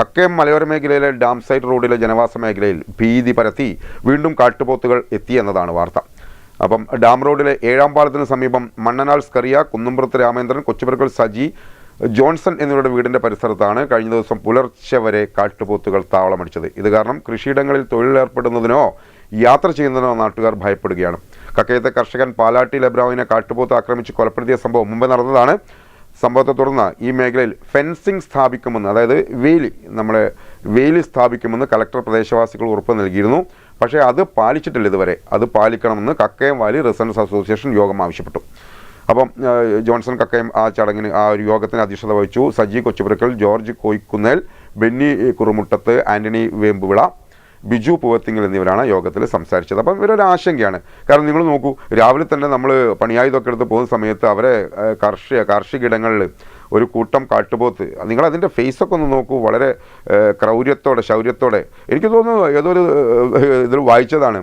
കക്കയം മലയോര മേഖലയിലെ dam side റോഡിലെ ജനവാസ മേഖലയിൽ ഭീതി പരത്തി വീണ്ടും കാട്ടുപോത്തുകൾ എത്തിയെന്നതാണ് വാർത്ത. അപ്പം ഡാം റോഡിലെ ഏഴാം പാലത്തിന് സമീപം മണ്ണനാൽ സ്കറിയ കുന്നുംപുറത്ത് രാമേന്ദ്രൻ കൊച്ചുപുറക്കൽ സജി ജോൺസൺ എന്നിവരുടെ വീടിന്റെ പരിസരത്താണ് കഴിഞ്ഞ ദിവസം പുലർച്ചെ വരെ കാട്ടുപോത്തുകൾ താവളമടിച്ചത്. ഇത് കാരണം കൃഷിയിടങ്ങളിൽ തൊഴിലേർപ്പെടുന്നതിനോ യാത്ര ചെയ്യുന്നതിനോ നാട്ടുകാർ ഭയപ്പെടുകയാണ്. കക്കയത്തെ കർഷകൻ പാലാട്ടി ലബ്രാവിനെ കാട്ടുപോത്ത് ആക്രമിച്ച് കൊലപ്പെടുത്തിയ സംഭവം മുമ്പ് നടന്നതാണ്. സംഭവത്തെ തുടർന്ന് ഈ മേഖലയിൽ ഫെൻസിംഗ് സ്ഥാപിക്കുമെന്ന് അതായത് വേലി നമ്മളെ വേലി സ്ഥാപിക്കുമെന്ന് കളക്ടർ പ്രദേശവാസികൾ ഉറപ്പ് നൽകിയിരുന്നു. പക്ഷേ അത് പാലിച്ചിട്ടില്ല ഇതുവരെ. അത് പാലിക്കണമെന്ന് കക്കയം വാലി റെസിഡൻസ് അസോസിയേഷൻ യോഗം ആവശ്യപ്പെട്ടു. അപ്പം ജോൺസൺ കക്കയം ആ ചടങ്ങിന് ആ ഒരു യോഗത്തിന് അധ്യക്ഷത വഹിച്ചു. സജി കൊച്ചുപുരക്കൽ ജോർജ് കോയിക്കുന്നേൽ ബെന്നി കുറുമുട്ടത്ത് ആന്റണി വേമ്പുവിള ബിജു പൂവത്തിങ്ങൾ എന്നിവരാണ് യോഗത്തിൽ സംസാരിച്ചത്. അപ്പം ഇവരൊരു ആശങ്കയാണ്. കാരണം നിങ്ങൾ നോക്കൂ രാവിലെ തന്നെ നമ്മൾ പണിയായുധമൊക്കെ എടുത്ത് പോകുന്ന സമയത്ത് അവരെ കാർഷിക കാർഷിക ഇടങ്ങളിൽ ഒരു കൂട്ടം കാട്ടുപോത്ത് നിങ്ങൾ അതിന്റെ ഫേസൊക്കെ ഒന്ന് നോക്കൂ വളരെ ക്രൗര്യത്തോടെ ശൗര്യത്തോടെ. എനിക്ക് തോന്നുന്നു ഏതൊരു ഒരു ഇതിൽ വായിച്ചതാണ്.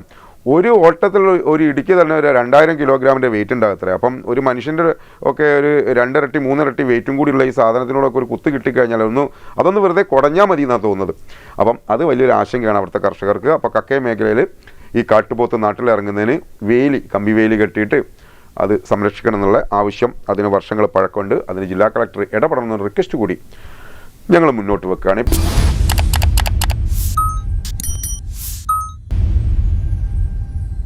ഒരു ഓട്ടത്തിൽ ഒരു ഇടിക്ക് തന്നെ ഒരു രണ്ടായിരം കിലോഗ്രാമിന്റെ വെയിറ്റ് ഉണ്ടാകത്രേ അപ്പം ഒരു മനുഷ്യന്റെ ഒക്കെ ഒരു രണ്ടിരട്ടി മൂന്നിരട്ടി വെയിറ്റും കൂടിയുള്ള ഈ സാധനത്തിനോടൊക്കെ ഒരു കുത്ത് കിട്ടിക്കഴിഞ്ഞാൽ ഒന്ന് അതൊന്ന് വെറുതെ കുടഞ്ഞാൽ മതി എന്നാണ് തോന്നുന്നത്. അപ്പം അത് വലിയൊരു ആശങ്കയാണ് അവിടുത്തെ കർഷകർക്ക്. അപ്പോൾ കക്കയ മേഖലയിൽ ഈ കാട്ടുപോത്ത് നാട്ടിലിറങ്ങുന്നതിന് വേലി കമ്പി വേലി കെട്ടിയിട്ട് അത് സംരക്ഷിക്കണം എന്നുള്ള ആവശ്യം അതിന് വർഷങ്ങൾ പഴക്കമുണ്ട്. അതിന് ജില്ലാ കളക്ടർ ഇടപെടണമെന്ന റിക്വസ്റ്റ് കൂടി ഞങ്ങൾ മുന്നോട്ട് വെക്കുകയാണ്.